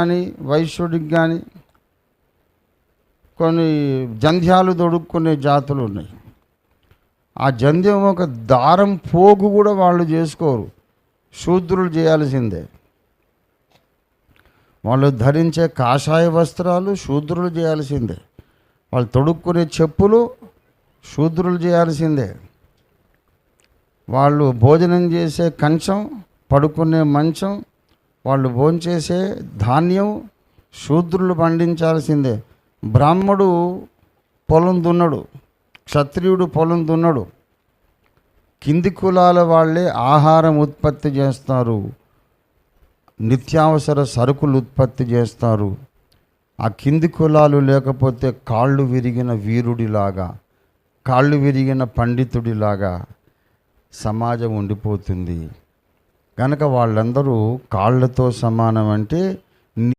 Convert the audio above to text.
కానీ వైశ్యుడికి కానీ కొన్ని జంధ్యాలు తొడుక్కునే జాతులు ఉన్నాయి. ఆ జంధ్యం ఒక దారం పోగు కూడా వాళ్ళు చేసుకోరు. శూద్రులు చేయాల్సిందే. వాళ్ళు ధరించే కాషాయ వస్త్రాలు శూద్రులు చేయాల్సిందే. వాళ్ళు తొడుక్కునే చెప్పులు శూద్రులు చేయాల్సిందే. వాళ్ళు భోజనం చేసే కంచం పడుకునే మంచం వాళ్ళు భోంచేసే ధాన్యం శూద్రులు పండించాల్సిందే. బ్రాహ్మడు పొలం దున్నడు క్షత్రియుడు పొలం దున్నడు. కింది కులాల వాళ్ళే ఆహారం ఉత్పత్తి చేస్తారు నిత్యావసర సరుకులు ఉత్పత్తి చేస్తారు. ఆ కింది కులాలు లేకపోతే కాళ్ళు విరిగిన వీరుడిలాగా కాళ్ళు విరిగిన పండితుడిలాగా సమాజం ఉండిపోతుంది. కనుక వాళ్ళందరూ కాళ్ళతో సమానం అంటే